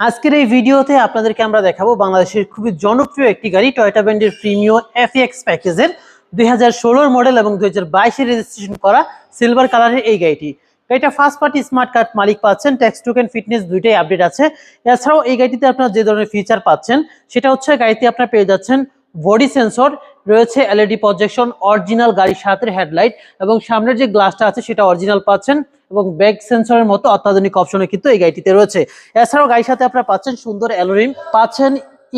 আজকের এই ভিডিওতে আপনাদেরকে আমরা দেখাবো বাংলাদেশের খুবই জনপ্রিয় একটি গাড়ি টয়টা ব্র্যান্ডের প্রিমিও এফএক্স প্যাকেজের দুই মডেল এবং দুই হাজার বাইশে রেজিস্ট্রেশন করা সিলভার কালারের এই গাড়িটি। গাড়িটা ফার্স্ট পার্টি স্মার্ট কার্ড মালিক পাচ্ছেন ট্যাক্স টোকেন ফিটনেস দুইটাই আপডেট আছে। এছাড়াও এই গাড়িটিতে আপনার যে ধরনের ফিচার পাচ্ছেন, সেটা হচ্ছে গাড়িতে আপনার পেয়ে যাচ্ছেন বডি সেন্সর রয়েছে এলইডি প্রজেকশন অরিজিনাল গাড়ির সাথে হেডলাইট এবং সামনের যে গ্লাসটা আছে সেটা অরিজিনাল পাচ্ছেন এবং ব্যাক সেন্সরের মতো অত্যাধুনিক অপশনে কিন্তু এই গাড়িটিতে রয়েছে। এছাড়াও গাড়ির সাথে আপনারা পাচ্ছেন সুন্দর অ্যালোরিম পাচ্ছেন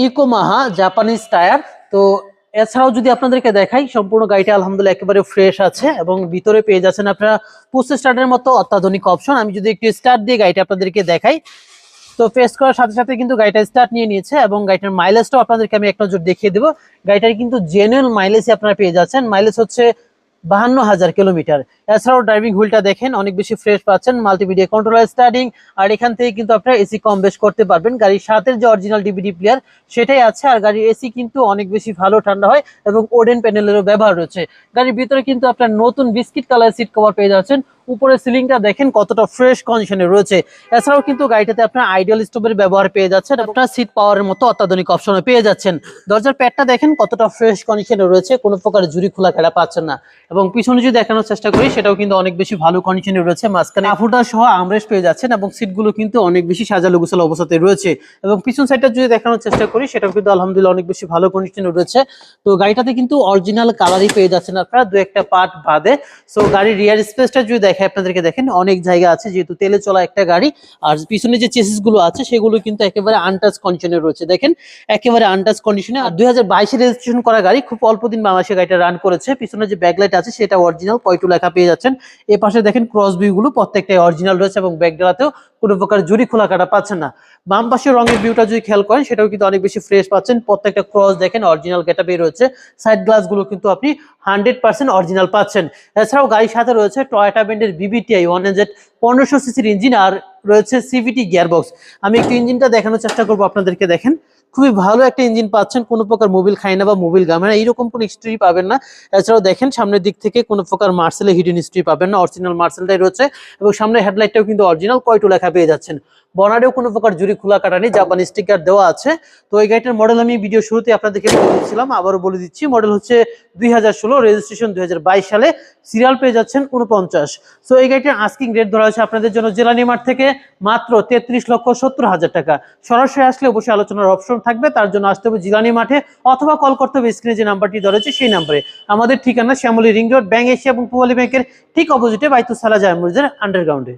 ইকোমাহা জাপানিজ টায়ার তো এছাড়াও যদি আপনাদেরকে দেখাই, সম্পূর্ণ গাড়িটা আলহামদুলিল্লাহ একেবারে ফ্রেশ আছে এবং ভিতরে পেয়ে যাচ্ছেন আপনারা পুশ স্টার্টের মতো অত্যাধুনিক অপশন আমি যদি একটু স্টার্ট দিয়ে গাড়িটা আপনাদেরকে দেখাই তো ফেস করার সাথে সাথে কিন্তু গাড়িটা স্টার্ট নিয়ে নিয়েছে এবং গাড়িটার মাইলেজটাও আপনাদেরকে আমি এক নজর দেখিয়ে দেবো। গাড়িটার কিন্তু জেনুইন মাইলেজই আপনারা পেয়ে যাচ্ছেন। মাইলেজ হচ্ছে বাহান্ন হাজার কিলোমিটার। এছাড়াও ড্রাইভিং হুইলটা দেখেন, অনেক বেশি ফ্রেশ পাচ্ছেন মাল্টিমিডিয়া কন্ট্রোলার স্টার্টিং আর এখান থেকে কিন্তু আপনারা এসি কম বেশ করতে পারবেন। গাড়ির সাথের যে অরিজিনাল ডিভিডি প্লেয়ার সেটাই আছে, আর গাড়ির এসি কিন্তু অনেক বেশি ভালো ঠান্ডা হয় এবং ওডেন প্যানেলেরও ব্যবহার রয়েছে। গাড়ির ভিতরে কিন্তু আপনার নতুন বিস্কিট কালার সিট কভার পেয়ে যাচ্ছেন। উপরে সিলিংটা দেখেন কতটা ফ্রেশ কন্ডিশনে রয়েছে। এছাড়াও কিন্তু গাড়িটাতে আপনার আইডিয়াল স্টোভের ব্যবহার পেয়ে যাচ্ছেন আপনার সিট পাওয়ারের মতো অত্যাধুনিক অপশনে পেয়ে যাচ্ছেন। দরজার প্যাডটা দেখেন কতটা ফ্রেশ কন্ডিশনে রয়েছে, কোনো প্রকার জুরি খোলা খেলা পাচ্ছেন না। এবং পিছনে যদি দেখানোর চেষ্টা করি, সেটাও কিন্তু অনেক বেশি ভালো কন্ডিশনে রয়েছে। মাঝখানে আফুটা সহ আমরেশ পেয়ে যাচ্ছেন এবং সিটগুলো কিন্তু অনেক বেশি সাজালো গোছালো অবস্থাতে রয়েছে। এবং পিছন সাইডটা যদি দেখানোর চেষ্টা করি, সেটাও কিন্তু আলহামদুলিল্লাহ অনেক বেশি ভালো কন্ডিশনে রয়েছে। তো গাড়িটাতে কিন্তু অরিজিনাল কালারই পেয়ে যাচ্ছেন আপনারা, দু একটা পার্ট বাদে। সো গাড়ির রিয়ার স্পেসটা যদি দেখে আপনাদেরকে দেখেন অনেক জায়গা আছে, যেহেতু তেলে চলা একটা গাড়ি, আর পিছনে যে চেসিসগুলো আছে, সেগুলো কিন্তু একেবারে আনটাচ কন্ডিশনে রয়েছে। দেখেন, একেবারে আনটাচ কন্ডিশনে আর দুই হাজার রেজিস্ট্রেশন করা গাড়ি, খুব অল্প দিন বাংলাদেশে গাড়িটা রান করেছে। পিছনে যে ব্যাকলাইট আছে, সেটা অরিজিনাল পয়টু লেখা পেয়ে যাচ্ছেন। এ পাশে দেখেন ক্রসগুলো, প্রত্যেকটাই অরিজিনাল রয়েছে এবং ব্যাকডালাতেও কোনো প্রকার জুরি খোলা কাটা পাচ্ছেন না। বাম পাশের রঙের ভিউটা যদি খেয়াল করেন, সেটাও কিন্তু অনেক বেশি ফ্রেশ পাচ্ছেন। প্রত্যেকটা ক্রস দেখেন অরিজিনাল গেটা বের রয়েছে। সাইড গ্লাসগুলো কিন্তু আপনি হান্ড্রেড পার্সেন্ট অরিজিনাল পাচ্ছেন। এছাড়াও গাড়ির সাথে রয়েছে টয়টা ব্যান্ডের বিবিটিআই ওয়ান হান্ড্রেড পনেরোশো সিসির ইঞ্জিন আর রয়েছে সিভিটি গিয়ারবক্স আমি একটু ইঞ্জিনটা দেখানোর চেষ্টা করব আপনাদেরকে দেখেন। খুবই ভালো একটা ইঞ্জিন পাচ্ছেন, কোনো প্রকার মোবিল খায় না বা মোবিল গামে না, এইরকম কোনো হিস্ট্রি পাবেন না। এছাড়াও দেখেন, সামনের দিক থেকে কোনো প্রকার মার্সেলে হিডেন হিস্ট্রি পাবেন না অরিজিনাল মার্সেলটাই রয়েছে এবং সামনে হেডলাইটটাও কিন্তু অরিজিনাল কয়টু লেখা পেয়ে যাচ্ছেন। বনারেও কোনো প্রকার জুরি খোলা কাটা নেই, জাপানি স্টিকার দেওয়া আছে। তো এই গাড়িটার মডেল আমি ভিডিও শুরুতে আপনাদেরকে বলে দিচ্ছিলাম, আবারও বলে দিচ্ছি মডেল হচ্ছে দুই হাজার ষোলো রেজিস্ট্রেশন দুই হাজার বাইশ সালে সিরিয়াল পেয়ে যাচ্ছেন উনপঞ্চাশ সো এই গাড়িটার আস্কিং রেট ধরা হয়েছে আপনাদের জন্য জেলানি মাঠ থেকে মাত্র তেত্রিশ লক্ষ সত্তর হাজার টাকা। সরাসরি আসলে অবশ্যই আলোচনার অপশন থাকবে, তার জন্য আসতে হবে জিলানি মাঠে অথবা কল করতে হবে স্ক্রিনে যে নাম্বারটি ধরা হয়েছে সেই নাম্বারে আমাদের ঠিকানা Shyamoli ring road, Bank Asia এবং পুয়ালি ব্যাংকের ঠিক অপোজিটে বাইতুসালা জায়মুরজের আন্ডারগ্রাউন্ডে